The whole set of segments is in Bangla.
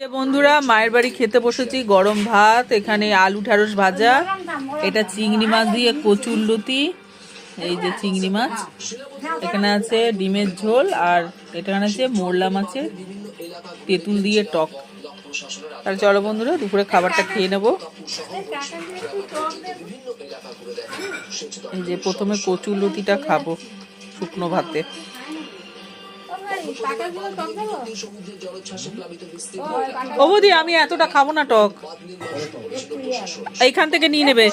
বন্ধুরা, মায়ের বাড়ি খেতে বসেছি, গরম ভাত, এখানে আলু ঢ্যাঁড়স ভাজা, এটা চিংড়ি মাছ দিয়ে কচুর লুতি, এই যে চিংড়ি মাছ। এখানে আছে ডিমের ঝোল আর এখানে আছে মোরলা মাছের তেঁতুল দিয়ে টক। তাহলে চলো বন্ধুরা, দুপুরে খাবারটা খেয়ে নেব। এই যে প্রথমে কচুর লুতিটা খাব শুকনো ভাতে। বৌদি, আমি এতটা খাব না টক। এইখান থেকে নিয়ে নেবে।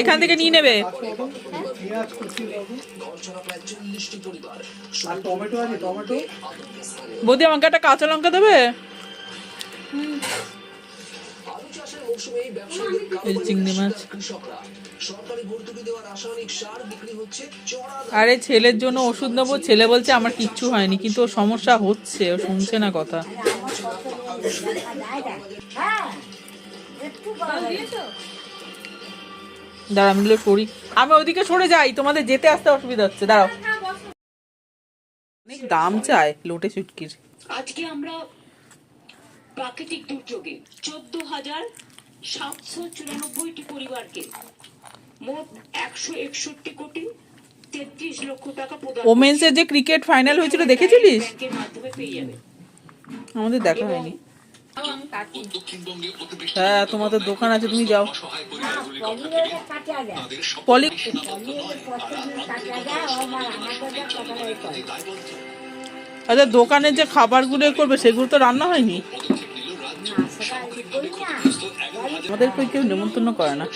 এখান থেকে নিয়ে নেবে। বৌদি, আমাকে একটা কাঁচা লঙ্কা দেবে? চিংড়ি আরে ছেলের জন্য ওষুধ নেব। ছেলে বলছে আমার কিচ্ছু হয়নি কিন্তু ওর সমস্যা হচ্ছে ও শুনছে না কথা। দাঁড়া আমি সরি আমি ওদিকে সরে যাই তোমাদের যেতে আসতে অসুবিধা হচ্ছে। দাঁড়াও। অনেক দাম চায় লোটে চুটকির। আজকে আমরা প্রাকৃতিক দুর্যোগে চোদ্দ হাজার সাতশো চুরানব্বইটি পরিবারকে মোট একশো একষট্টি কোটি তেত্রিশ লক্ষ টাকা প্রদান ওমেন্সের যে ক্রিকেট ফাইনাল হয়েছিল দেখেছিলিস? মাধ্যমে পেয়ে যাবে। আমাদের দেখা হয়নি। হ্যাঁ তোমাদের দোকান আছে তুমি যাও। পলি আচ্ছা দোকানের যে খাবারগুলো করবে সেগুলো তো রান্না হয়নি? আমাদেরকে কেউ নেমন্তন্ন করে না।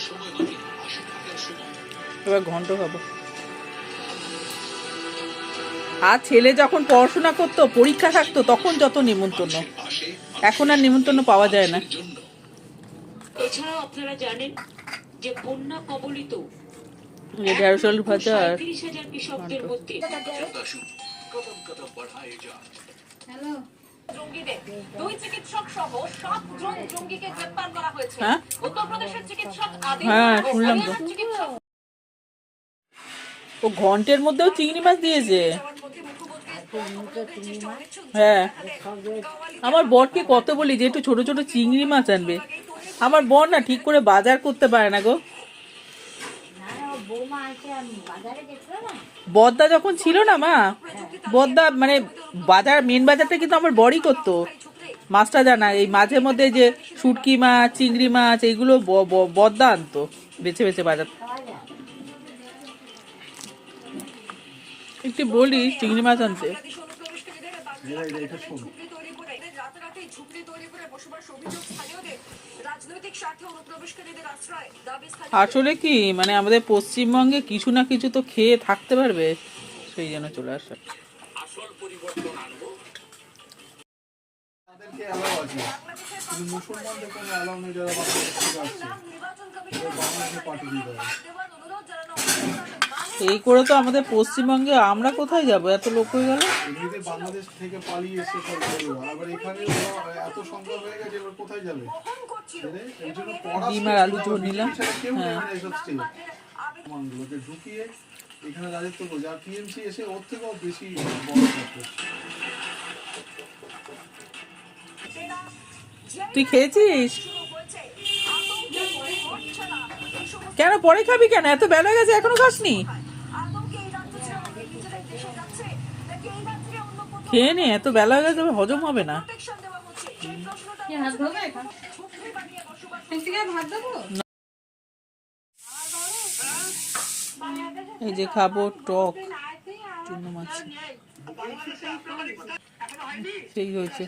এবার ঘন্ট খাব। আর ছেলে যখন পড়াশোনা করতো পরীক্ষা থাকতো তখন যত নেমন্তন্ন এখন আর নেমন্তন্ন পাওয়া যায় না। এছাড়াও আপনারা জানেন যে বন্যা কবলিত এই যে ঢেঁড়স আলু ভাজা আর তিরিশ হাজার কৃষকদের মধ্যে। জঙ্গিদের দুই চিকিৎসক সহ সাতজন জঙ্গিকে গ্রেপ্তার করা হয়েছে হ্যাঁ উত্তরপ্রদেশের চিকিৎসক আদিল হ্যাঁ, ও শুনলাম তো। হরিয়ানার চিকিৎসক ও ঘন্টের মধ্যেও চিংড়ি মাছ দিয়েছে। হ্যাঁ। আমার বরকে কত বলি যে একটু ছোট ছোট চিংড়ি মাছ আনবে। আমার বর না ঠিক করে বাজার করতে পারে না গো। বদ্দা যখন ছিল না মা, বদ্দা মানে বাজার মেন বাজারটা কিন্তু আমার বড়ই করতো। মাছটা জানা, এই মাঝে মধ্যে যে শুটকি মাছ, চিংড়ি মাছ, এইগুলো বদ্দা আনতো, বেছে বেছে বাজার। স্বার্থে অনুপ্রবেশকারীদের চিংড়ি মাছ আনতে। আসলে কি মানে আমাদের পশ্চিমবঙ্গে কিছু না কিছু তো খেয়ে থাকতে পারবে, সেই জন্য চলে আসা অ্যালাউ নেই যারা আসছে। বাংলাদেশে পাঠিয়ে হবে দেওয়ার অনুরোধ জানানো হয়েছে এই করে তো আমাদের পশ্চিমবঙ্গে আমরা কোথায় যাব? এত লোক হয়ে গেল? বাংলাদেশ থেকে পালিয়ে এসে আবার এখানে এত সংখ্যা হয়ে গেছে এবার কোথায় যাবে? ডিম আর আলু ঝোল নিলাম। হ্যাঁ। ঢুকিয়ে এখানে রাজত্ব করছে। আর টিএমসি এসে ওর থেকেও বেশি বড় তুই খেয়েছিস? কেন পরে খাবি কেন? এত বেলা গেছে এখনও খাসনি? খেয়ে নে এত বেলা হয়ে গেছে হজম হবে না। এই যে খাব টক চুনো মাছ। সেই হয়েছে।